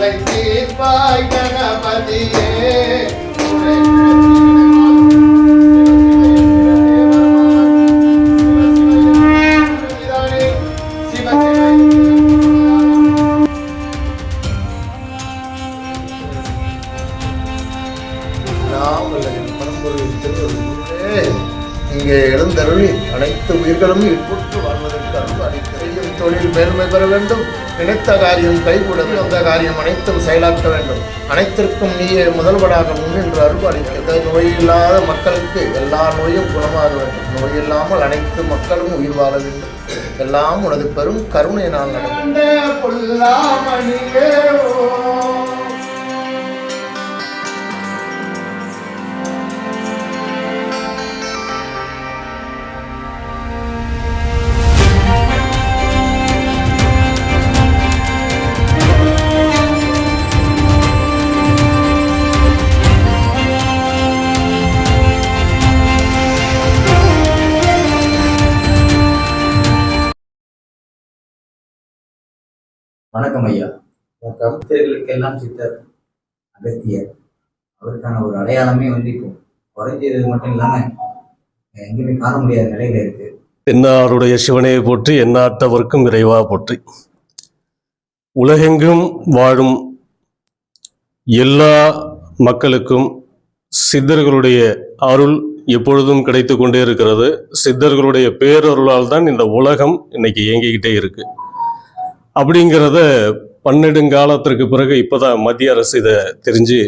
இன்னல்களை தீர்ப்பாய் கணபதியே. இங்கே எழுந்தருளி அனைத்து உயிர்களும் இன்புற்று அளிக்கிறையும் பெற வேண்டும். நினைத்த காரியம் கைகூட அந்த காரியம் அனைத்தும் செயலாற்ற வேண்டும். அனைத்திற்கும் நீயே முதல்வடாக முன்னின்று அருள் அளிக்கிறது நோய் இல்லாத மக்களுக்கு எல்லா நோயும் குணமாக வேண்டும். நோய் இல்லாமல் அனைத்து மக்களும் உயிர் வாழ வேண்டும். எல்லாம் உனது பெரும் கருணையினால் நடக்கும். வணக்கம் ஐயா. வணக்கம் சித்தர்களுக்கெல்லாம் சித்தர் அகத்தியர். அவருக்கான ஒரு அடையாளமே வந்து இப்போ குறைஞ்சது மட்டும் இல்லாம எங்கேயுமே காண முடியாத நிலையில இருக்கு. என்னாருடைய சிவனை போற்றி எந்நாட்டவர்க்கும் இறைவா போற்றி. உலகெங்கும் வாழும் எல்லா மக்களுக்கும் சித்தர்களுடைய அருள் எப்பொழுதும் கிடைத்து கொண்டே இருக்கிறது. சித்தர்களுடைய பேரருளால் தான் இந்த உலகம் இன்னைக்கு இயங்கிக்கிட்டே இருக்கு. அப்படிங்கிறத பன்னெடுங்காலத்திற்கு பிறகு இப்போதான் மத்திய அரசு இதை தெரிஞ்சு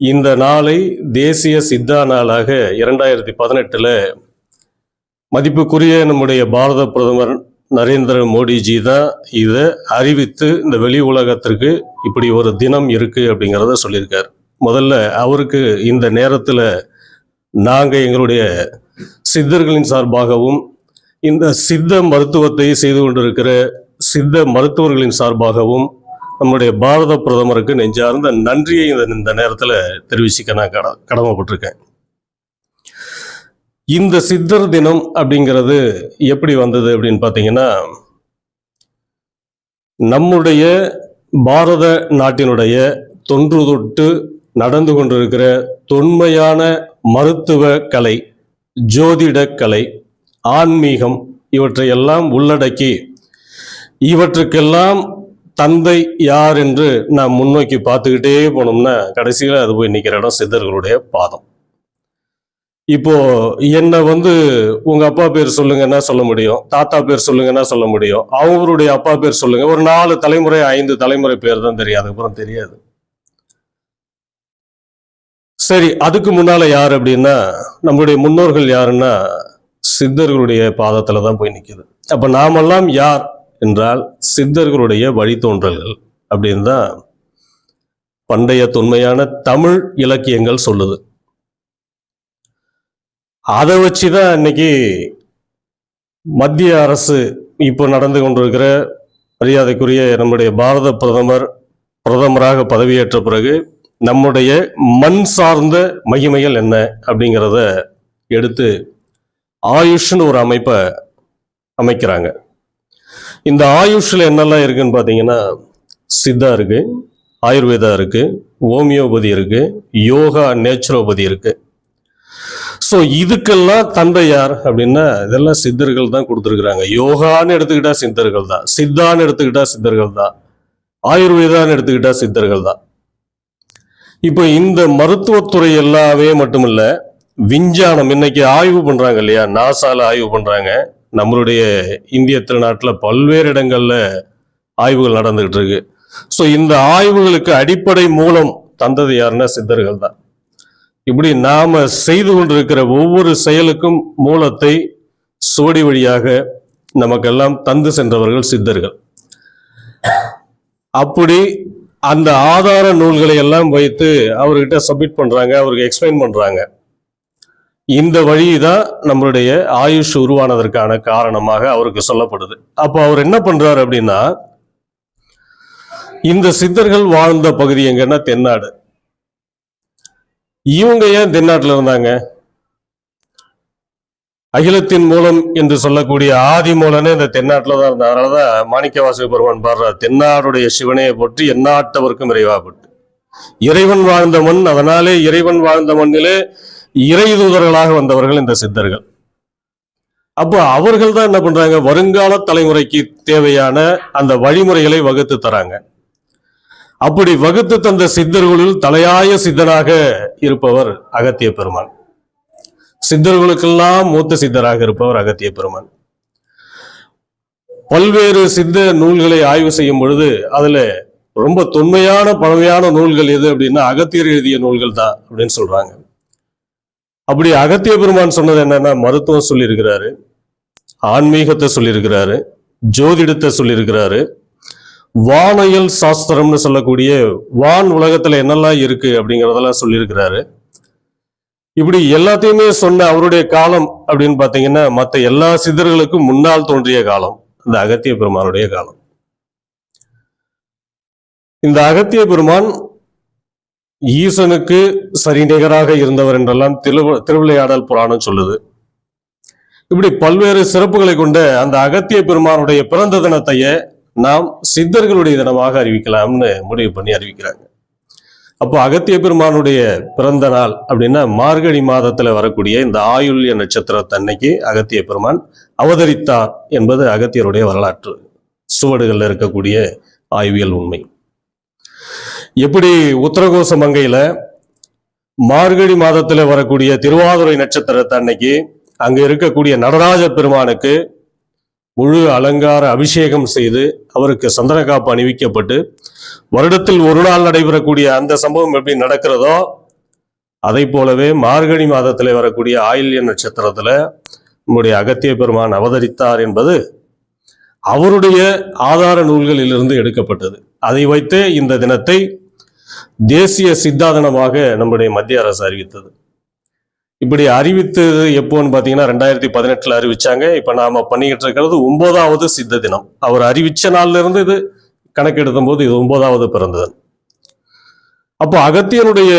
இந்த நாளை தேசிய சித்தா நாளாக இரண்டாயிரத்தி பதினெட்டில் மதிப்புக்குரிய நம்முடைய பாரத பிரதமர் நரேந்திர மோடிஜி தான் இதை அறிவித்து இந்த வெளி உலகத்திற்கு இப்படி ஒரு தினம் இருக்குது அப்படிங்கிறத சொல்லியிருக்கார். முதல்ல அவருக்கு இந்த நேரத்தில் நாங்கள் எங்களுடைய சித்தர்களின் சார்பாகவும் இந்த சித்த மருத்துவத்தை செய்து கொண்டிருக்கிற சித்த மருத்துவர்களின் சார்பாகவும் நம்முடைய பாரத பிரதமருக்கு நெஞ்சார்ந்த நன்றியை இந்த இந்த நேரத்தில் தெரிவிச்சுக்க நான் கட கடமைப்பட்டிருக்கேன். இந்த சித்தர் தினம் அப்படிங்கிறது எப்படி வந்தது அப்படின்னு பார்த்தீங்கன்னா நம்முடைய பாரத நாட்டினுடைய தொன்று தொட்டு நடந்து கொண்டிருக்கிற தொன்மையான மருத்துவ கலை ஜோதிட கலை ஆன்மீகம் இவற்றையெல்லாம் உள்ளடக்கி இவற்றுக்கெல்லாம் தந்தை யார் என்று நாம் முன்னோக்கி பார்த்துக்கிட்டே போனோம்னா கடைசியில் அது போய் நிற்கிற இடம் சித்தர்களுடைய பாதம். இப்போ என்னை வந்து உங்க அப்பா பேர் சொல்லுங்கன்னா சொல்ல முடியும் தாத்தா பேர் சொல்லுங்கன்னா சொல்ல முடியும் அவருடைய அப்பா பேர் சொல்லுங்க. ஒரு நாலு தலைமுறை ஐந்து தலைமுறை பேர் தான் தெரியும் அதுக்கப்புறம் தெரியாது. சரி அதுக்கு முன்னால யார் அப்படின்னா நம்மளுடைய முன்னோர்கள் யாருன்னா சித்தர்களுடைய பாதத்துல தான் போய் நிற்கிது அப்ப நாமெல்லாம் யார்? என்றால் சித்தர்களுடைய வழித்தோன்றல்கள் அப்படின்னு தான் பண்டைய தொன்மையான தமிழ் இலக்கியங்கள் சொல்லுது. அதை வச்சு தான் இன்னைக்கு மத்திய அரசு இப்போ நடந்து கொண்டிருக்கிற மரியாதைக்குரிய நம்முடைய பாரத பிரதமர் பிரதமராக பதவியேற்ற பிறகு நம்முடைய மண் சார்ந்த மகிமைகள் என்ன அப்படிங்கிறத எடுத்து ஆயுஷ்னு ஒரு அமைப்பை அமைக்கிறாங்க. இந்த ஆயுஷில் என்னெல்லாம் இருக்குன்னு பார்த்தீங்கன்னா சித்தா இருக்குது ஆயுர்வேதா இருக்குது ஹோமியோபதி இருக்குது யோகா நேச்சுரோபதி இருக்குது ஸோ இதுக்கெல்லாம் தந்தை யார் அப்படின்னா இதெல்லாம் சித்தர்கள் தான் கொடுத்துருக்குறாங்க. யோகான்னு எடுத்துக்கிட்டா சித்தர்கள் தான் சித்தான்னு எடுத்துக்கிட்டா சித்தர்கள் தான் ஆயுர்வேதான்னு எடுத்துக்கிட்டா சித்தர்கள் தான். இப்போ இந்த மருத்துவத்துறை எல்லாமே மட்டுமில்ல விஞ்ஞானம் இன்னைக்கு ஆய்வு பண்ணுறாங்க இல்லையா நாசால ஆய்வு பண்ணுறாங்க நம்மளுடைய இந்திய திருநாட்டில் பல்வேறு இடங்களில் ஆய்வுகள் நடந்துகிட்டு இருக்கு ஸோ இந்த ஆய்வுகளுக்கு அடிப்படை மூலம் தந்தது யாருன்னா சித்தர்கள் தான். இப்படி நாம செய்து கொண்டிருக்கிற ஒவ்வொரு செயலுக்கும் மூலத்தை சுவடி வழியாக நமக்கெல்லாம் தந்து சென்றவர்கள் சித்தர்கள். அப்படி அந்த ஆதார நூல்களை எல்லாம் வைத்து அவர்கிட்ட சப்மிட் பண்றாங்க அவருக்கு எக்ஸ்பிளைன் பண்றாங்க. இந்த வழி தான் நம்மளுடைய ஆயுஷ் உருவானதற்கான காரணமாக அவருக்கு சொல்லப்படுது. அப்போ அவர் என்ன பண்றாரு அப்படின்னா இந்த சித்தர்கள் வாழ்ந்த பகுதி எங்கன்னா தென்னாடு. இவங்க ஏன் தென்னாட்டுல இருந்தாங்க? அகிலத்தின் மூலம் என்று சொல்லக்கூடிய ஆதி மூலனே இந்த தென்னாட்டில் தான் இருந்தார். அதனாலதான் மாணிக்கவாசக பெருமான் பாடுறார் தென்னாடுடைய சிவனையை போற்றி எந்நாட்டவருக்கும் இறைவாப்பட்டு இறைவன் வாழ்ந்த மண் அதனாலே இறைவன் வாழ்ந்த மண்ணிலே இறை தூதர்களாக வந்தவர்கள் இந்த சித்தர்கள். அப்போ அவர்கள் தான் என்ன பண்றாங்க? வருங்கால தலைமுறைக்கு தேவையான அந்த வழிமுறைகளை வகுத்து தராங்க. அப்படி வகுத்து தந்த சித்தர்களுள் தலையாய சித்தனாக இருப்பவர் அகத்திய பெருமான். சித்தர்களுக்கெல்லாம் மூத்த சித்தராக இருப்பவர் அகத்திய பெருமான். பல்வேறு சித்த நூல்களை ஆய்வு செய்யும் பொழுது அதுல ரொம்ப தொன்மையான பழமையான நூல்கள் எது அப்படின்னா அகத்தியர் எழுதிய நூல்கள் தான் அப்படின்னு சொல்றாங்க. அப்படி அகத்திய பெருமான் சொன்னது என்னன்னா மருத்துவம் சொல்லியிருக்கிறாரு ஆன்மீகத்தை சொல்லியிருக்கிறாரு ஜோதிடத்தை சொல்லியிருக்கிறாரு. வானையல் சாஸ்திரம்னு சொல்லக்கூடிய வான் உலகத்துல என்னெல்லாம் இருக்கு அப்படிங்கிறதெல்லாம் சொல்லியிருக்கிறாரு. இப்படி எல்லாத்தையுமே சொன்ன அவருடைய காலம் அப்படின்னு பாத்தீங்கன்னா மற்ற எல்லா சித்தர்களுக்கும் முன்னால் தோன்றிய காலம் இந்த அகத்திய பெருமானுடைய காலம். இந்த அகத்திய பெருமான் ஈசனுக்கு சரிநிகராக இருந்தவர் என்றெல்லாம் திரு- திருவிளையாடல் புராணம் சொல்லுது. இப்படி பல்வேறு சிறப்புகளை கொண்ட அந்த அகத்திய பெருமானுடைய பிறந்த தினத்தையே நாம் சித்தர்களுடைய தினமாக அறிவிக்கலாம்னு முடிவு பண்ணி அறிவிக்கிறாங்க. அப்போ அகத்திய பெருமானுடைய பிறந்த நாள் அப்படின்னா மார்கழி மாதத்துல வரக்கூடிய இந்த ஆயுள்ய நட்சத்திரத்தன்னைக்கு அகத்திய பெருமான் அவதரித்தார் என்பது அகத்தியருடைய வரலாற்று. சுவடுகளில் இருக்கக்கூடிய ஆய்வியல் உண்மை. எப்படி உத்தரகோச மங்கையில் மார்கழி மாதத்தில் வரக்கூடிய திருவாதுரை நட்சத்திரத்தன்னைக்கு அங்கே இருக்கக்கூடிய நடராஜ பெருமானுக்கு முழு அலங்கார அபிஷேகம் செய்து அவருக்கு சந்தனக்காப்பு அணிவிக்கப்பட்டு வருடத்தில் ஒரு நாள் நடைபெறக்கூடிய அந்த சம்பவம் எப்படி நடக்கிறதோ அதை போலவே மார்கழி மாதத்தில் வரக்கூடிய ஆயில்ய நட்சத்திரத்தில் நம்முடைய அகத்திய பெருமான் அவதரித்தார் என்பது அவருடைய ஆதார நூல்களிலிருந்து எடுக்கப்பட்டது. அதை வைத்தே இந்த தினத்தை தேசிய சித்தா தினமாக நம்முடைய மத்திய அரசு அறிவித்தது. இப்படி அறிவித்தது எப்போன்னு பார்த்தீங்கன்னா ரெண்டாயிரத்தி பதினெட்டில் அறிவிச்சாங்க. இப்போ நாம பண்ணிக்கிட்டு இருக்கிறது ஒன்பதாவது சித்த தினம். அவர் அறிவித்த நாள்ல இருந்து இது கணக்கெடுத்தும் போது இது ஒன்பதாவது பிறந்தது அப்போ அகத்தியனுடைய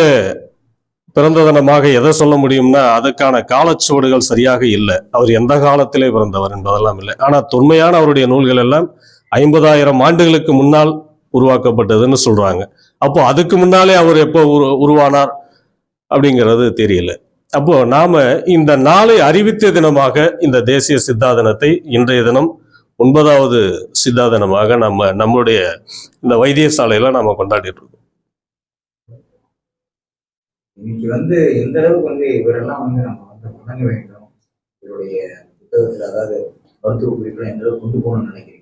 பிறந்த தினமாக எதை சொல்ல முடியும்னா அதுக்கான காலச்சுவடுகள் சரியாக இல்லை. அவர் எந்த காலத்திலே பிறந்தவர் என்பதெல்லாம் இல்லை. ஆனால் தொன்மையான அவருடைய நூல்கள் எல்லாம் ஐம்பதாயிரம் ஆண்டுகளுக்கு முன்னால் உருவாக்கப்பட்டதுன்னு சொல்றாங்க. அப்போ அதுக்கு முன்னாலே அவர் எப்போ உரு உருவானார் அப்படிங்கிறது தெரியல. அப்போ நாம இந்த நாளை அறிவித்த தினமாக இந்த தேசிய சித்தா தினத்தை இன்றைய தினம் ஒன்பதாவது சித்தா தினமாக நம்ம நம்மளுடைய இந்த வைத்தியசாலையில நாம கொண்டாடிட்டு இருக்கோம். இன்னைக்கு வந்து எந்த அளவுக்கு வந்து இவரெல்லாம் வந்து நம்ம வந்து வணங்க வேண்டும்? இவருடைய புத்தகத்துல அதாவது மருத்துவ குறிப்புல எந்த அளவுக்கு கொண்டு போகணும்னு நினைக்கிறீங்க?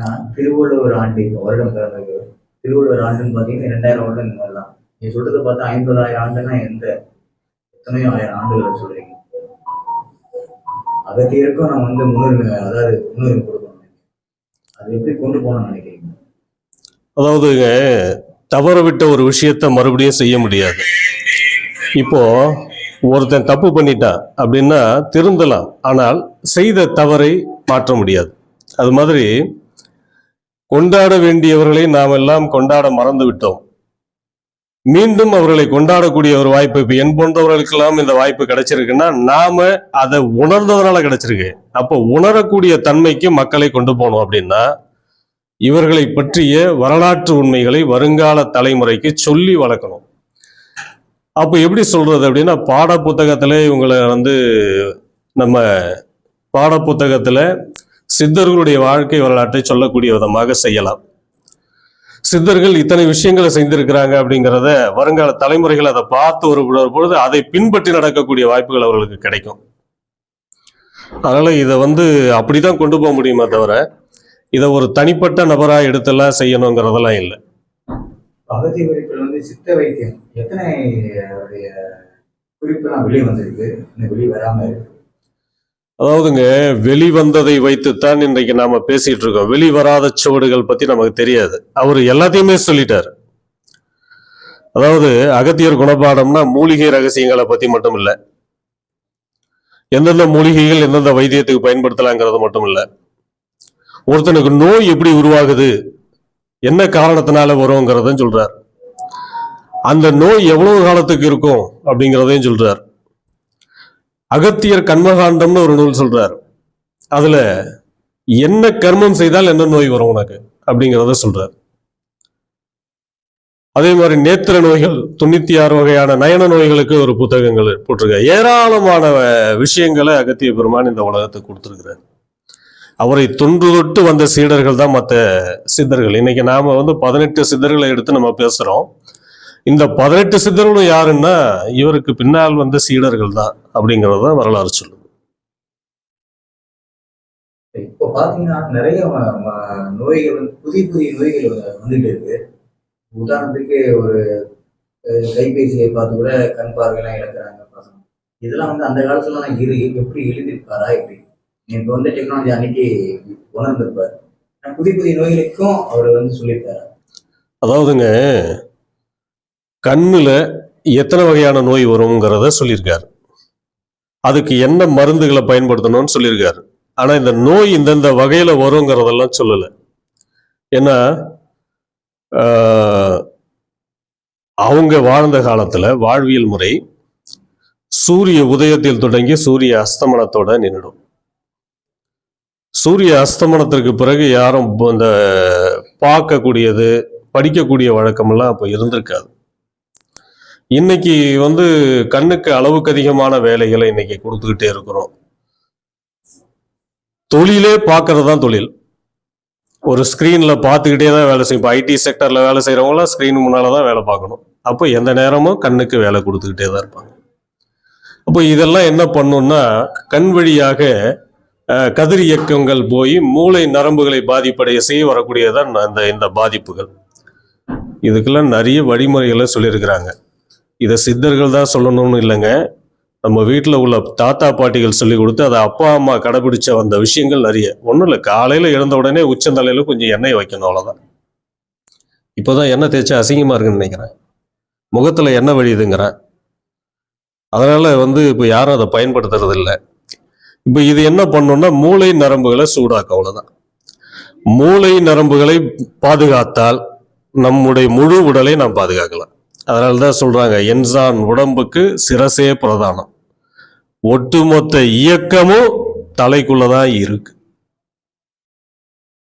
நான் திருவள்ளுவர் ஆண்டு இப்போ வருடம் பிறந்தது திருவள்ளுவர் ஆண்டுன்னு பார்த்தீங்கன்னா ரெண்டாயிரம் வருடம் இந்த மாதிரி தான் நீ சொல்றதை பார்த்தா ஐம்பதாயிரம் ஆண்டுன்னா எந்த எத்தனையோ ஆயிரம் ஆண்டுகளை சொல்றீங்க. அகத்தியருக்கும் நான் வந்து முன்னுரிமை அதாவது முன்னுரிமை கொடுக்கணும். அது எப்படி கொண்டு போகணும்னு நினைக்கிறீங்க? அதாவது தவற விட்ட ஒரு விஷயத்த மறுபடியும் செய்ய முடியாது. இப்போ ஒருத்தன் தப்பு பண்ணிட்டான் அப்படின்னா திருந்தலாம். ஆனால் செய்த தவறை மாற்ற முடியாது. அது மாதிரி கொண்டாட வேண்டியவர்களை நாம் எல்லாம் கொண்டாட மறந்து விட்டோம் மீண்டும் அவர்களை கொண்டாடக்கூடிய ஒரு வாய்ப்பு இப்ப என் போன்றவர்களுக்கெல்லாம் இந்த வாய்ப்பு கிடைச்சிருக்குன்னா நாம அதை உணர்ந்தவனால கிடைச்சிருக்கு. அப்போ உணரக்கூடிய தன்மைக்கு மக்களை கொண்டு போனோம் அப்படின்னா இவர்களை பற்றிய வரலாற்று உண்மைகளை வருங்கால தலைமுறைக்கு சொல்லி வளர்க்கணும். அப்போ எப்படி சொல்றது அப்படின்னா பாட புத்தகத்துல இவங்களை வந்து நம்ம பாட புத்தகத்துல சித்தர்களுடைய வாழ்க்கை வரலாற்றை சொல்லக்கூடிய விதமாக செய்யலாம். சித்தர்கள் இத்தனை விஷயங்களை செய்திருக்கிறாங்க அப்படிங்கிறத வருங்கால தலைமுறைகள் அதை பார்த்து ஒரு பொழுது அதை பின்பற்றி நடக்கக்கூடிய வாய்ப்புகள் அவர்களுக்கு கிடைக்கும். அதனால இதை வந்து அப்படிதான் கொண்டு போக முடியுமே தவிர இதை ஒரு தனிப்பட்ட நபரா எடுத்தெல்லாம் செய்யணுங்கிறதெல்லாம் இல்லை. பகுதி குறிப்பில் வந்து சித்த வைத்தியம் எத்தனை குறிப்பெல்லாம் வெளியே வந்திருக்கு வெளியே வராமல் இருக்கு. அதாவதுங்க வெளிவந்ததை வைத்துத்தான் இன்றைக்கு நாம பேசிட்டு இருக்கோம். வெளிவராத சுவடுகள் பத்தி நமக்கு தெரியாது. அவர் எல்லாத்தையுமே சொல்லிட்டார். அதாவது அகத்தியர் குணபாடம்னா மூலிகை ரகசியங்களை பத்தி மட்டும் இல்ல. எந்தெந்த மூலிகைகள் எந்தெந்த வைத்தியத்துக்கு பயன்படுத்தலாங்கிறது மட்டும் இல்ல. ஒருத்தனுக்கு நோய் எப்படி உருவாகுது என்ன காரணத்தினால வருங்கிறதையும் சொல்றார். அந்த நோய் எவ்வளவு காலத்துக்கு இருக்கும் அப்படிங்கிறதையும் சொல்றார். அகத்தியர் கண்மகாண்டம்னு ஒரு நூல் சொல்றார். அதுல என்ன கர்மம் செய்தால் என்ன நோய் வரும் உனக்கு? அப்படிங்கிறத சொல்றார். அதே மாதிரி நேத்திர நோய்கள் தொண்ணூத்தி ஆறு வகையான நயன நோய்களுக்கு ஒரு புத்தகங்கள் போட்டிருக்க ஏராளமான விஷயங்களை அகத்திய பெருமான் இந்த உலகத்துக்கு கொடுத்துருக்கிறார். அவரை தொன்று தொட்டு வந்த சீடர்கள் தான் மற்ற சித்தர்கள். இன்னைக்கு நாம வந்து பதினெட்டு சித்தர்களை எடுத்து நம்ம பேசுறோம். இந்த பதினெட்டு சித்தர்களும் யாருன்னா இவருக்கு பின்னால் வந்த சீடர்கள் தான் அப்படிங்கிறது தான் வரலாறு சொல்லுது. இப்போ பாத்தீங்கன்னா நிறைய நோய்கள் வந்து புதிய புதிய நோய்கள் வந்து- வந்துட்டு இருக்கு. உதாரணத்துக்கு ஒரு கைபேசியை பார்த்து கூட கண் பார்வையெல்லாம் இழக்கிறாங்க பசங்க. இதெல்லாம் வந்து அந்த காலத்துலலாம் இரு எப்படி எழுதியிருப்பாரா எப்படி? இப்போ வந்து டெக்னாலஜி அன்னைக்கு உணர்ந்திருப்பார். புதிய புதிய நோய்களுக்கும் அவர் வந்து சொல்லியிருக்காரு. அதாவதுங்க கண்ணில் எத்தனை வகையான நோய் வருங்கிறத சொல்லியிருக்காரு. அதுக்கு என்ன மருந்துகளை பயன்படுத்தணும்னு சொல்லியிருக்காரு. ஆனால் இந்த நோய் இந்தந்த வகையில் வருங்கிறதெல்லாம் சொல்லலை. ஏன்னா ஆஹ், அவங்க வாழ்ந்த காலத்தில் வாழ்வியல் முறை சூரிய உதயத்தில் தொடங்கி சூரிய அஸ்தமனத்தோட நின்றுடும் சூரிய அஸ்தமனத்திற்கு பிறகு யாரும் இந்த பார்க்கக்கூடியது படிக்கக்கூடிய வழக்கமெல்லாம் அப்போ இருந்திருக்காது. இன்னைக்கு வந்து கண்ணுக்கு அளவுக்கு அதிகமான வேலைகளை இன்னைக்கு கொடுத்துக்கிட்டே இருக்கிறோம். தொழிலே பார்க்கறது தான் தொழில். ஒரு ஸ்க்ரீனில் பார்த்துக்கிட்டே தான் வேலை செய்யும். இப்போ ஐடி செக்டரில் வேலை செய்கிறவங்களாம் ஸ்க்ரீன் முன்னால் தான் வேலை பார்க்கணும். அப்போ எந்த நேரமும் கண்ணுக்கு வேலை கொடுத்துக்கிட்டே தான் இருப்பாங்க. அப்போ இதெல்லாம் என்ன பண்ணுன்னா கண் வழியாக கதிர் இயக்கங்கள் போய் மூளை நரம்புகளை பாதிப்படைய செய்ய வரக்கூடியதான் இந்த இந்த பாதிப்புகள். இதுக்கெல்லாம் நிறைய வழிமுறைகளை சொல்லியிருக்கிறாங்க. இதை சித்தர்கள் தான் சொல்லணும்னு இல்லைங்க. நம்ம வீட்டில் உள்ள தாத்தா பாட்டிகள் சொல்லி கொடுத்து அதை அப்பா அம்மா கடைபிடிச்ச வந்த விஷயங்கள் நிறைய ஒன்றும் இல்லை காலையில் எழுந்த உடனே உச்சந்தலையில் கொஞ்சம் எண்ணெய் வைக்கணும் அவ்வளோதான் இப்போ தான் எண்ணெய் தேய்ச்சா அசிங்கமாக இருக்குன்னு நினைக்கிறேன். முகத்தில் எண்ணெய் வழியுதுங்கிறேன். அதனால் வந்து இப்போ யாரும் அதை பயன்படுத்துறது இல்லை. இப்போ இது என்ன பண்ணணும்னா மூளை நரம்புகளை சூடாக்க அவ்வளோதான் மூளை நரம்புகளை பாதுகாத்தால் நம்முடைய முழு உடலை நாம் பாதுகாக்கலாம். அதனால தான் சொல்றாங்க என்சான் உடம்புக்கு சிரசே பிரதானம். ஒட்டுமொத்த இயக்கமும் தலைக்குள்ளதான் இருக்கு.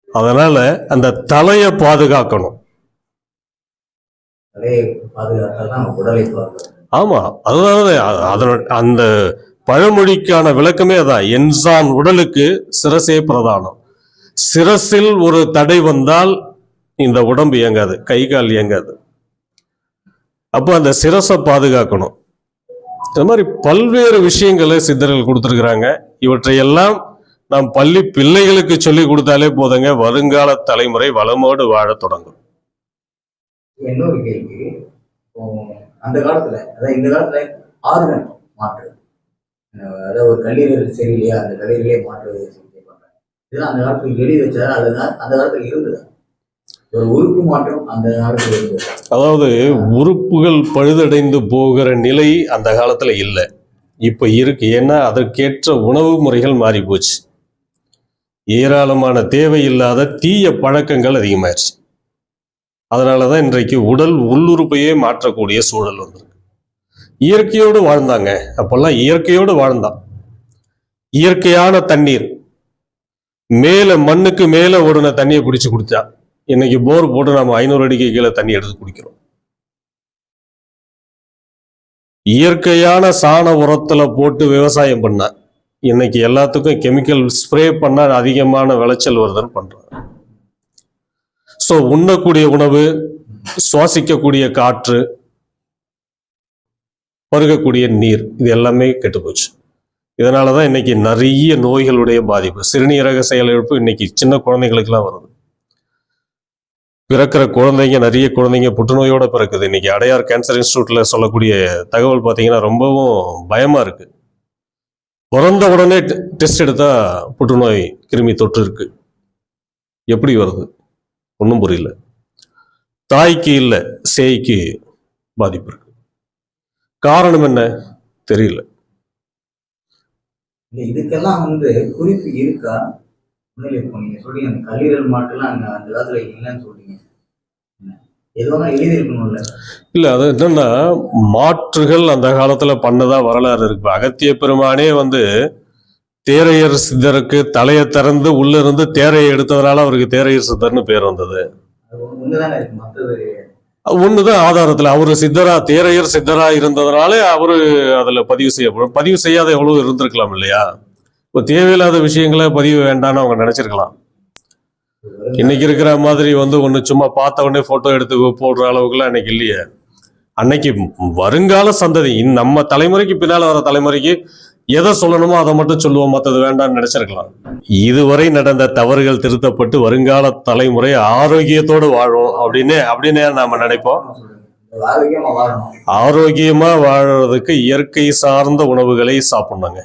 அதனால அந்த தலையை பாதுகாக்கணும். தலையை பாதுகாத்தால் தான் உடலை பாதுகாக்கும் ஆமா அதுதான் அந்த பழமொழிக்கான விளக்கமே அதான். என்சான் உடலுக்கு சிரசே பிரதானம். சிரசில் ஒரு தடை வந்தால் இந்த உடம்பு இயங்காது கை கால் இயங்காது. அப்போ அந்த சிரசை பாதுகாக்கணும். இது மாதிரி பல்வேறு விஷயங்களை சித்தர்கள் கொடுத்துருக்குறாங்க. இவற்றையெல்லாம் நாம் பள்ளி பிள்ளைகளுக்கு சொல்லி கொடுத்தாலே போதுங்க வருங்கால தலைமுறை வளமோடு வாழ தொடங்கும். இன்னொரு கேள்வி அந்த காலத்துல அதாவது இந்த காலத்துல ஆர்கன் மாற்று. அதாவது ஒரு கல்லீரல் சரியில்லையா? அந்த கல்லீரலே மாற்று இதெல்லாம் அந்த காலத்துல எழுதி வச்சா அதுதான் அந்த காலத்துல இருந்தது? உறுப்பு மாற்றம் அந்த அதாவது உறுப்புகள் பழுதடைந்து போகிற நிலை அந்த காலத்தில் இல்லை. இப்போ இருக்கு. ஏன்னா அதற்கேற்ற உணவு முறைகள் மாறி போச்சு ஏராளமான தேவையில்லாத தீய பழக்கங்கள் அதிகமாயிருச்சு. அதனால தான் இன்றைக்கு உடல் உள்ளுறுப்பையே மாற்றக்கூடிய சூழல் வந்திருக்கு. இயற்கையோடு வாழ்ந்தாங்க. அப்போல்லாம் இயற்கையோடு வாழ்ந்தான். இயற்கையான தண்ணீர். மேலே மண்ணுக்கு மேலே ஓடுன தண்ணியை பிடிச்சு குடித்தான் இன்னைக்கு போர் போட்டு நம்ம ஐநூறு அடிக்கு கீழே தண்ணி எடுத்து குடிக்கிறோம். இயற்கையான சாண உரத்துல போட்டு விவசாயம் பண்ண இன்னைக்கு எல்லாத்துக்கும் கெமிக்கல் ஸ்ப்ரே பண்ணா அதிகமான விளைச்சல் வருதுன்னு பண்றாங்க ஸோ உண்ணக்கூடிய உணவு சுவாசிக்கக்கூடிய காற்று பருகக்கூடிய நீர் இது எல்லாமே கெட்டு போச்சு இதனால தான் இன்னைக்கு நிறைய நோய்களுடைய பாதிப்பு. சிறுநீரக செயலிழப்பு இன்னைக்கு சின்ன குழந்தைகளுக்கெல்லாம் வருது. பிறக்கிற குழந்தைங்க நிறைய குழந்தைங்க புற்றுநோயோட பிறக்குது. இன்னைக்கு அடையார் கேன்சர் இன்ஸ்டியூட்டில் சொல்லக்கூடிய தகவல் பார்த்தீங்கன்னா ரொம்பவும் பயமா இருக்கு. பிறந்த உடனே டெஸ்ட் எடுத்தால் புற்றுநோய் கிருமி தொற்று இருக்கு. எப்படி வருது? ஒன்றும் புரியல. தாய்க்கு இல்லை சேய்க்கு பாதிப்பு இருக்கு. காரணம் என்ன? தெரியல. இதுக்கெல்லாம் வந்து குறிப்பு இருக்கா? நீங்க சொல்றீங்க அந்த கல்லீரல் மாற்றெல்லாம் அந்த காலத்துல இல்லைன்னு சொல்றீங்க. இல்லை அது என்னன்னா மாற்றுகள் அந்த காலத்தில் பண்ணதா வரலாறு இருக்கு. அகத்திய பெருமானே வந்து தேரையர் சித்தருக்கு தலையை திறந்து உள்ள இருந்து தேரையை எடுத்ததுனால அவருக்கு தேரையர் சித்தர்னு பேர் வந்தது. ஒண்ணுதான் ஆதாரத்துல. அவரு சித்தரா தேரையர் சித்தரா இருந்ததுனாலே அவரு அதுல பதிவு செய்யப்படும் பதிவு செய்யாத எவ்வளவு இருந்திருக்கலாம் இல்லையா? இப்போ தேவையில்லாத விஷயங்களை பதிவு வேண்டாம்னு அவங்க நினைச்சிருக்கலாம். இன்னைக்கு இருக்கிற மாதிரி வந்து ஒன்று சும்மா பார்த்த உடனே ஃபோட்டோ எடுத்து போடுற அளவுக்குலாம் அன்னைக்கு இல்லையே. அன்னைக்கு வருங்கால சந்ததி நம்ம தலைமுறைக்கு பின்னால் வர தலைமுறைக்கு எதை சொல்லணுமோ அதை மட்டும் சொல்லுவோம் மற்றது வேண்டாம்னு நினைச்சிருக்கலாம். இதுவரை நடந்த தவறுகள் திருத்தப்பட்டு வருங்கால தலைமுறை ஆரோக்கியத்தோடு வாழும் அப்படின்னு அப்படின்னு நாம நினைப்போம். ஆரோக்கியமா ஆரோக்கியமா வாழறதுக்கு இயற்கை சார்ந்த உணவுகளை சாப்பிடணுங்க.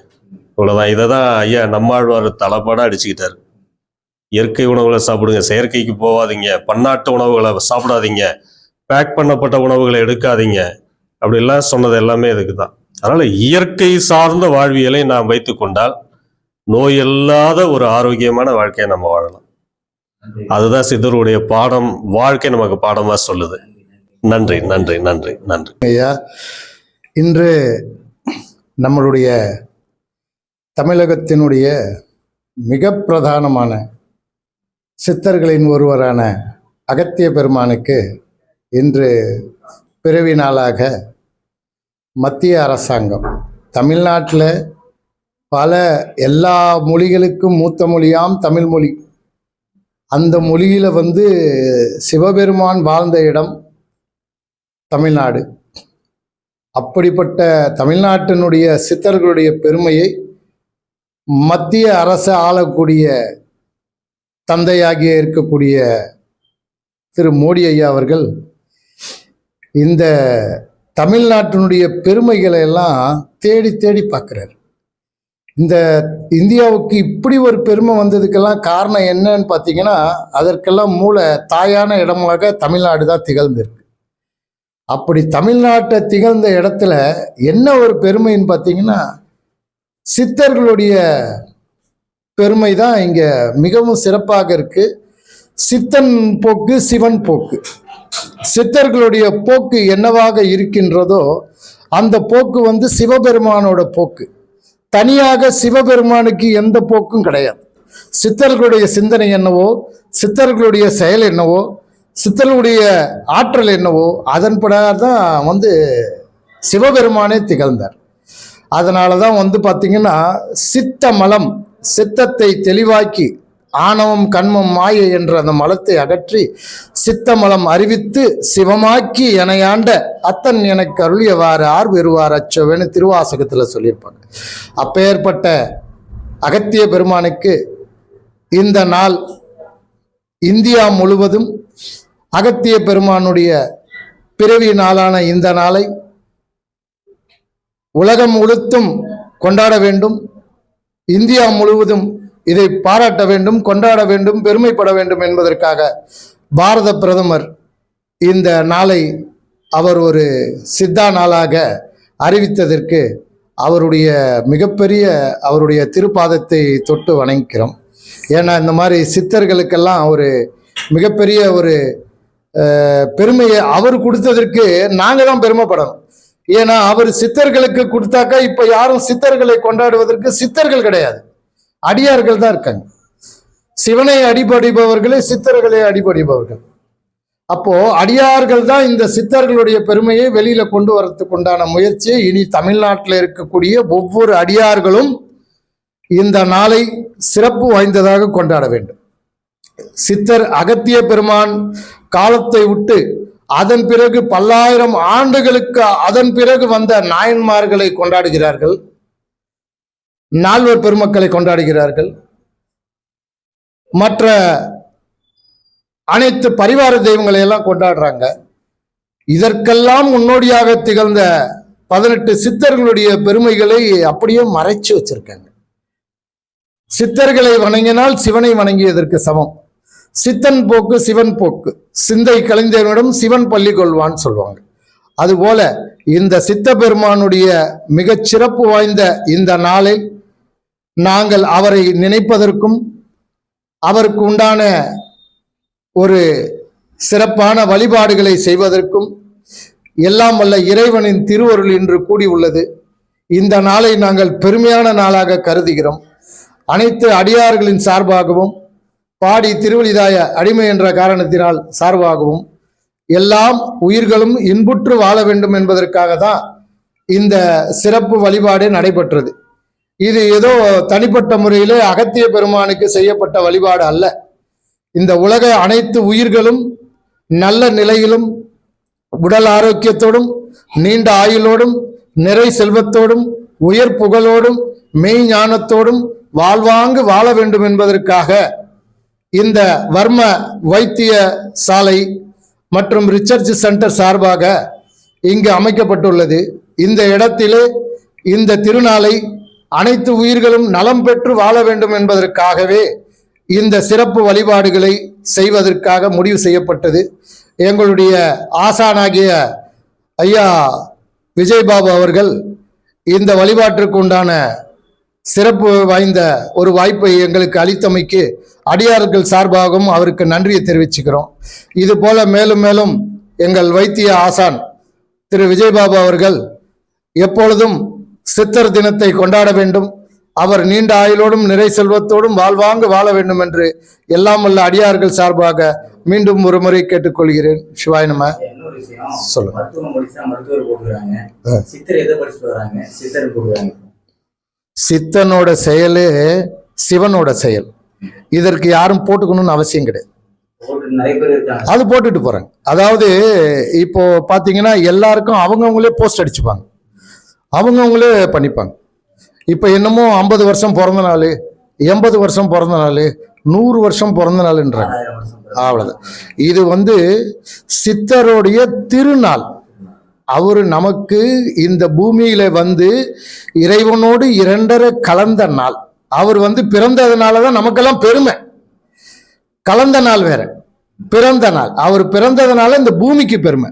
இவ்வளவுதான். இதை தான் ஐயா நம்மாழ்வார் தலைப்பாடா அடிச்சுக்கிட்டாரு. இயற்கை உணவுகளை சாப்பிடுங்க. செயற்கைக்கு போகாதீங்க. பன்னாட்டு உணவுகளை சாப்பிடாதீங்க. பேக் பண்ணப்பட்ட உணவுகளை எடுக்காதீங்க. அப்படிலாம் சொன்னது எல்லாமே இதுக்கு தான். அதனால இயற்கை சார்ந்த வாழ்வியலை நாம் வைத்து கொண்டால் நோய் இல்லாத ஒரு ஆரோக்கியமான வாழ்க்கையை நம்ம வாழலாம். அதுதான் சித்தருடைய பாடம். வாழ்க்கை நமக்கு பாடமா சொல்லுது. நன்றி நன்றி நன்றி நன்றி. ஐயா இன்று நம்மளுடைய தமிழகத்தினுடைய மிக பிரதானமான சித்தர்களின் ஒருவரான அகத்திய பெருமானுக்கு இன்று பிறவி நாளாக மத்திய அரசாங்கம். தமிழ்நாட்டில் பல எல்லா மொழிகளுக்கும் மூத்த மொழியாம் தமிழ் மொழி. அந்த மொழியில் வந்து சிவபெருமான் வாழ்ந்த இடம் தமிழ்நாடு. அப்படிப்பட்ட தமிழ்நாட்டினுடைய சித்தர்களுடைய பெருமையை மத்திய அரசு ஆளக்கூடிய தந்தையாகிய இருக்கக்கூடிய திரு மோடி ஐயா அவர்கள் இந்த தமிழ்நாட்டினுடைய பெருமைகளை எல்லாம் தேடி தேடி பார்க்குறாரு. இந்த இந்தியாவுக்கு இப்படி ஒரு பெருமை வந்ததுக்கெல்லாம் காரணம் என்னன்னு பார்த்தீங்கன்னா அதற்கெல்லாம் மூல தாயான இடமாக தமிழ்நாடு தான் திகழ்ந்திருக்கு. அப்படி தமிழ்நாட்டை திகழ்ந்த இடத்துல என்ன ஒரு பெருமைன்னு பார்த்தீங்கன்னா சித்தர்களுடைய பெருமை தான் இங்கே மிகவும் சிறப்பாக இருக்கு. சித்தன் போக்கு சிவன் போக்கு. சித்தர்களுடைய போக்கு என்னவாக இருக்கின்றதோ அந்த போக்கு வந்து சிவபெருமானோட போக்கு. தனியாக சிவபெருமானுக்கு எந்த போக்கும் கிடையாது. சித்தர்களுடைய சிந்தனை என்னவோ சித்தர்களுடைய செயல் என்னவோ சித்தர்களுடைய ஆற்றல் என்னவோ அதன்பட தான் வந்து சிவபெருமானே திகழ்ந்தார். அதனால தான் வந்து பார்த்திங்கன்னா சித்த மலம் சித்தத்தை தெளிவாக்கி ஆணவம் கண்மம் மாயை என்ற அந்த மலத்தை அகற்றி சித்த மலம் அறிவித்து சிவமாக்கி எனையாண்ட அத்தன் எனக்கு அருளியவாறு ஆர் பெறுவார் அச்சோவேன்னு திருவாசகத்தில் சொல்லியிருப்பாங்க. அப்பேற்பட்ட அகத்திய பெருமானுக்கு இந்த நாள் இந்தியா முழுவதும் அகத்திய பெருமானுடைய பிறவி நாளான இந்த நாளை உலகம் முழுத்தும் கொண்டாட வேண்டும். இந்தியா முழுவதும் இதை பாராட்ட வேண்டும் கொண்டாட வேண்டும் பெருமைப்பட வேண்டும் என்பதற்காக பாரத பிரதமர் இந்த நாளை அவர் ஒரு சித்தா நாளாக அறிவித்ததற்கு அவருடைய மிகப்பெரிய அவருடைய திருப்பாதத்தை தொட்டு வணங்கிக்கிறோம். ஏன்னா இந்த மாதிரி சித்தர்களுக்கெல்லாம் ஒரு மிகப்பெரிய ஒரு பெருமையை அவர் கொடுத்ததற்கு நாங்கள் தான் பெருமைப்படணும். ஏன்னா அவர் சித்தர்களுக்கு கொடுத்தாக்கா இப்போ யாரும் சித்தர்களை கொண்டாடுவதற்கு சித்தர்கள் கிடையாது. அடியார்கள் தான் இருக்காங்க. சிவனை அடிபடிபவர்களே சித்தர்களை அடிபடிபவர்கள். அப்போ அடியார்கள் தான் இந்த சித்தர்களுடைய பெருமையை வெளியில கொண்டு வரத்துக்கு உண்டான முயற்சியை இனி தமிழ்நாட்டில் இருக்கக்கூடிய ஒவ்வொரு அடியார்களும் இந்த நாளை சிறப்பு வாய்ந்ததாக கொண்டாட வேண்டும். சித்தர் அகத்திய பெருமான் காலத்தை விட்டு அதன் பிறகு பல்லாயிரம் ஆண்டுகளுக்கு அதன் பிறகு வந்த நாயன்மார்களை கொண்டாடுகிறார்கள். நால்வர் பெருமக்களை கொண்டாடுகிறார்கள். மற்ற அனைத்து பரிவார தெய்வங்களை எல்லாம் கொண்டாடுறாங்க. இதற்கெல்லாம் முன்னோடியாக திகழ்ந்த பதினெட்டு சித்தர்களுடைய பெருமைகளை அப்படியே மறைச்சு வச்சிருக்காங்க. சித்தர்களை வணங்கினால் சிவனை வணங்கியதற்கு சமம். சித்தன் போக்கு சிவன் போக்கு. சிந்தை கலைஞனிடம் சிவன் பள்ளி கொள்வான்னு சொல்லுவாங்க அதுபோல இந்த சித்த பெருமானுடைய மிகச் சிறப்பு வாய்ந்த இந்த நாளில் நாங்கள் அவரை நினைப்பதற்கும் அவருக்கு உண்டான ஒரு சிறப்பான வழிபாடுகளை செய்வதற்கும் எல்லாம் வல்ல இறைவனின் திருவருள் இன்று கூடியுள்ளது இந்த நாளை நாங்கள் பெருமையான நாளாக கருதுகிறோம். அனைத்து அடியார்களின் சார்பாகவும் பாடி திருவழிதாய அடிமை என்ற காரணத்தினால் சார்பாகவும் எல்லாம் உயிர்களும் இன்புற்று வாழ வேண்டும் என்பதற்காக தான் இந்த சிறப்பு வழிபாடு நடைபெற்றது. இது ஏதோ தனிப்பட்ட முறையில் அகத்திய பெருமானுக்கு செய்யப்பட்ட வழிபாடு அல்ல. இந்த உலக அனைத்து உயிர்களும் நல்ல நிலையிலும் உடல் ஆரோக்கியத்தோடும் நீண்ட ஆயுளோடும் நிறை செல்வத்தோடும் உயர் புகழோடும் மெய் ஞானத்தோடும் வாழ்வாங்கு வாழ வேண்டும் என்பதற்காக இந்த வர்ம வைத்திய சாலை மற்றும் ரிசர்ச் சென்டர் சார்பாக இங்கு அமைக்கப்பட்டுள்ளது. இந்த இடத்திலே இந்த திருநாளை அனைத்து உயிர்களும் நலம் பெற்று வாழ வேண்டும் என்பதற்காகவே இந்த சிறப்பு வழிபாடுகளை செய்வதற்காக முடிவு செய்யப்பட்டது. எங்களுடைய ஆசானாகிய ஐயா விஜயபாபு அவர்கள் இந்த வழிபாட்டிற்கு உண்டான சிறப்பு வாய்ந்த ஒரு வாய்ப்பை எங்களுக்கு அளித்தமைக்கு அடியார்கள் சார்பாகவும் அவருக்கு நன்றியை தெரிவிச்சுக்கிறோம். இது போல மேலும் மேலும் எங்கள் வைத்திய ஆசான் திரு விஜயபாபு அவர்கள் எப்பொழுதும் சித்தர் தினத்தை கொண்டாட வேண்டும். அவர் நீண்ட ஆயுளோடும் நிறை செல்வத்தோடும் வாழ்வாங்கு வாழ வேண்டும் என்று எல்லாம் வல்ல அடியார்கள் சார்பாக மீண்டும் ஒரு முறை கேட்டுக்கொள்கிறேன். சிவாய் நம. இன்னொரு விஷயம் சொல்லுங்க. சித்தனோட செயலே சிவனோட செயல். இதற்கு யாரும் போட்டுக்கணும்னு அவசியம் கிடையாது. அது போட்டுட்டு போறாங்க. அதாவது இப்போ பாத்தீங்கன்னா எல்லாருக்கும் அவங்கவுங்களே போஸ்ட் அடிச்சுப்பாங்க. அவங்கவுங்களே பண்ணிப்பாங்க. இப்போ என்னமோ ஐம்பது வருஷம் பிறந்த நாள் எண்பது வருஷம் பிறந்த நாள் நூறு வருஷம் பிறந்த நாள்ன்றாங்க. அவ்வளவுதான். இது வந்து சித்தருடைய திருநாள். அவர் நமக்கு இந்த பூமியில வந்து இறைவனோடு இரண்டரை கலந்த நாள். அவர் வந்து பிறந்ததுனால தான் நமக்கெல்லாம் பெருமை. கலந்த நாள் வேற. பிறந்த நாள். அவர் பிறந்ததுனால இந்த பூமிக்கு பெருமை.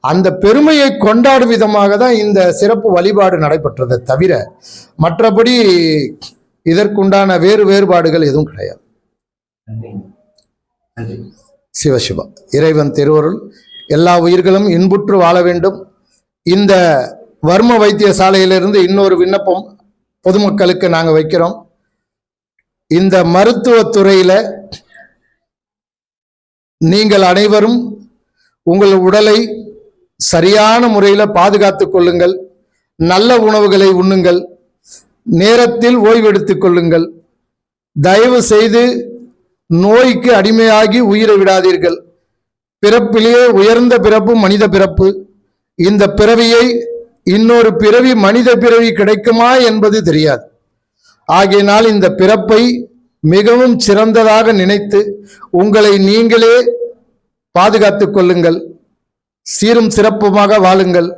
அந்த பெருமையை கொண்டாடும் விதமாக தான் இந்த சிறப்பு வழிபாடு நடைபெற்றதை தவிர மற்றபடி இதற்குண்டான வேறு வேறுபாடுகள் எதுவும் கிடையாது. சிவசிவா. இறைவன் திருவருள் எல்லா உயிர்களும் இன்புற்று வாழ வேண்டும். இந்த வர்ம வைத்தியசாலையிலிருந்து இன்னொரு விண்ணப்பம் பொதுமக்களுக்கு நாங்கள் வைக்கிறோம். இந்த மருத்துவத்துறையில் நீங்கள் அனைவரும் உங்கள் உடலை சரியான முறையில் பாதுகாத்துக் கொள்ளுங்கள். நல்ல உணவுகளை உண்ணுங்கள். நேரத்தில் ஓய்வெடுத்துக் கொள்ளுங்கள். தயவு செய்து நோய்க்கு அடிமையாகி உயிரை விடாதீர்கள். பிறப்பிலேயே உயர்ந்த பிறப்பு மனித பிறப்பு. இந்த பிறவியை இன்னொரு பிறவி மனித பிறவி கிடைக்குமா என்பது தெரியாது. ஆகையினால் இந்த பிறப்பை மிகவும் சிறந்ததாக நினைத்து உங்களை நீங்களே பாதுகாத்துக் கொள்ளுங்கள். சீரும் சிறப்புமாக வாழுங்கள்.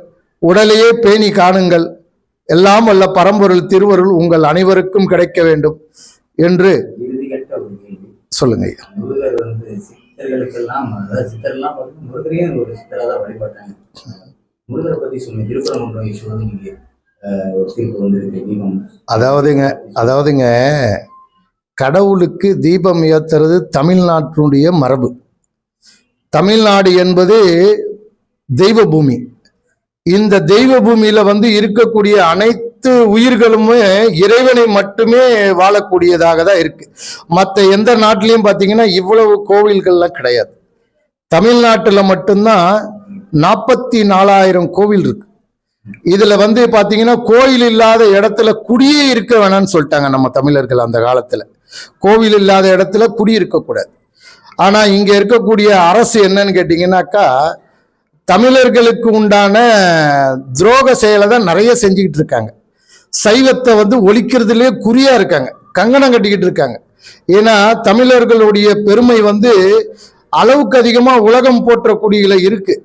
உடலையே பேணி காணுங்கள். எல்லாம் வல்ல பரம்பொருள் திருவருள் உங்கள் அனைவருக்கும் கிடைக்க வேண்டும் என்று சொல்லுங்க முருகர் வந்து சித்தர்களுக்கெல்லாம் அதாவது சித்தர்லாம் பார்த்து முருகரையும் ஒரு சித்தராக தான் வழிபட்டாங்க. முருகரை பத்தி சொல்லுங்க. திருப்பரங்குன்றம் நீங்க அதாவதுங்க அதாவதுங்க கடவுளுக்கு தீபம் ஏத்துறது தமிழ்நாட்டினுடைய மரபு. தமிழ்நாடு என்பது தெய்வ பூமி இந்த தெய்வ பூமியில வந்து இருக்கக்கூடிய அனைத்து உயிர்களுமே இறைவனை மட்டுமே வாழக்கூடியதாக தான் இருக்கு. மற்ற எந்த நாட்டிலையும் பார்த்தீங்கன்னா இவ்வளவு கோவில்கள்லாம் கிடையாது. தமிழ்நாட்டில் மட்டும்தான் நாற்பத்தி நாலாயிரம் கோவில் இருக்கு. இதுல வந்து பாத்தீங்கன்னா கோயில் இல்லாத இடத்துல குடியே இருக்க வேணாம்னு சொல்லிட்டாங்க நம்ம தமிழர்கள் அந்த காலத்துல. கோவில் இல்லாத இடத்துல குடி இருக்கக்கூடாது. ஆனா இங்க இருக்கக்கூடிய அரசு என்னன்னு கேட்டீங்கன்னாக்கா தமிழர்களுக்கு உண்டான துரோக செயலை தான் நிறைய செஞ்சுக்கிட்டு இருக்காங்க. சைவத்தை வந்து ஒழிக்கிறதுலே குறியா இருக்காங்க. கங்கணம் கட்டிக்கிட்டு இருக்காங்க. ஏன்னா தமிழர்களுடைய பெருமை வந்து அளவுக்கு அதிகமா உலகம் போற்றக்கூடியல இருக்கு.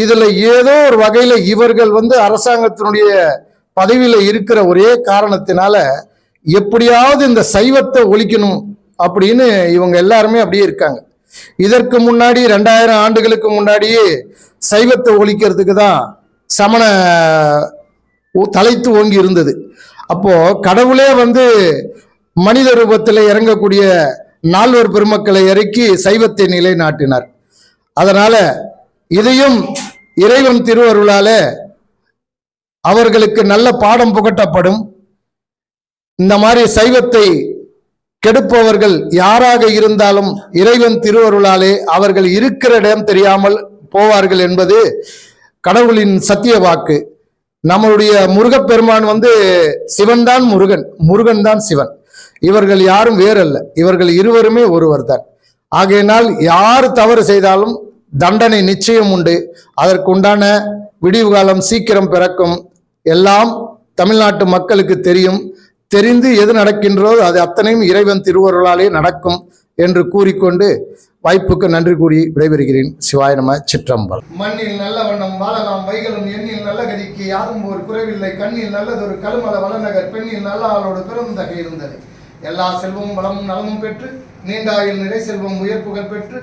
இதுல ஏதோ ஒரு வகையில இவர்கள் வந்து அரசாங்கத்தினுடைய பதவியில இருக்கிற ஒரே காரணத்தினால எப்படியாவது இந்த சைவத்தை ஒழிக்கணும் அப்படின்னு இவங்க எல்லாருமே அப்படியே இருக்காங்க. இதற்கு முன்னாடி ரெண்டாயிரம் ஆண்டுகளுக்கு முன்னாடியே சைவத்தை ஒழிக்கிறதுக்கு தான் சமண தலைத்து ஓங்கி இருந்தது. அப்போ கடவுளே வந்து மனித ரூபத்தில் இறங்கக்கூடிய நால்வர் பெருமக்களை இறக்கி சைவத்தை நிலைநாட்டினார். அதனால இதையும் இறைவன் திருவருளால அவர்களுக்கு நல்ல பாடம் புகட்டப்படும். இந்த மாதிரி சைவத்தை கெடுப்பவர்கள் யாராக இருந்தாலும் இறைவன் திருவருளாலே அவர்கள் இருக்கிற இடம் தெரியாமல் போவார்கள் என்பது கடவுளின் சத்திய வாக்கு. நம்மளுடைய முருகப்பெருமான் வந்து சிவன் தான் முருகன் முருகன் தான் சிவன். இவர்கள் யாரும் வேறல்ல இவர்கள் இருவருமே ஒருவர் தான் ஆகையினால் யார் தவறு செய்தாலும் தண்டனை நிச்சயம் உண்டு. அதற்குண்டான விடிவு காலம் சீக்கிரம் பிறக்கும். எல்லாம் தமிழ்நாட்டு மக்களுக்கு தெரியும். தெரிந்து எது நடக்கின்றதோ அது அத்தனையும் இறைவன் திருவருளாலே நடக்கும் என்று கூறிக்கொண்டு வாய்ப்புக்கு நன்றி கூறி விடைபெறுகிறேன். சிவாய நம சிற்றம்பல் மண்ணில் நல்ல வண்ணம் வாழலாம். வைகளும் எண்ணில் நல்ல கதிக்கு யாரும் ஒரு குறைவில்லை. கண்ணில் நல்லதொரு கருமல வளநகர் பெண்ணில் நல்ல ஆளோடு பிறந்தகை இருந்தது எல்லா செல்வமும் வளமும் நலமும் பெற்று நீண்டாயில் நிறை செல்வம் உயர் புகழ் பெற்று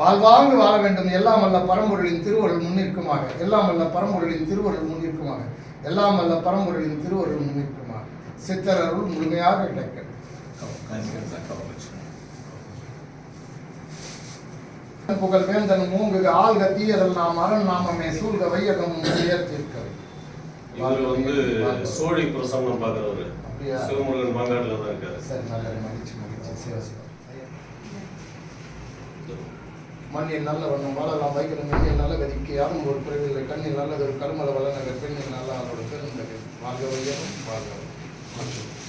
வாழ்வாங்கு வாழ வேண்டும். எல்லாம் அல்ல பரம்பொருளின் திருவருள் முன்னிற்குமாக. எல்லாம் அல்ல பரம்பொருளின் திருவருள் முன்னிற்குமாக. எல்லாம் அல்ல பரம்பொருளின் திருவருள் முன்னிற்குமாக. சித்தரருள் முழுமையாக கிடைக்க. புகழ் வேந்தன் மூங்குக ஆள்க தீயதல் நாம் அரண் நாமமே சூழ்க வையகம் உயர்த்திருக்கிறது இவர் வந்து சோழி பிரசன்னம் பார்க்குறவர்? சிவமுருகன் மாங்காட்டில் தான் இருக்காரு. சரி நல்ல மகிழ்ச்சி மகிழ்ச்சி சிவசிவம் மண்ணில் நல்ல வண்ணம் வாழலாம் வைக்கணும் நெய்யில் நல்ல கதிக்கு யாரும் ஒரு குறைவில்லை கண்ணில் நல்லது ஒரு கருமல வளநகர் பெண்ணில் நல்ல அவரோட பெருந்தகை வாழ்க வையகம் வாழ்க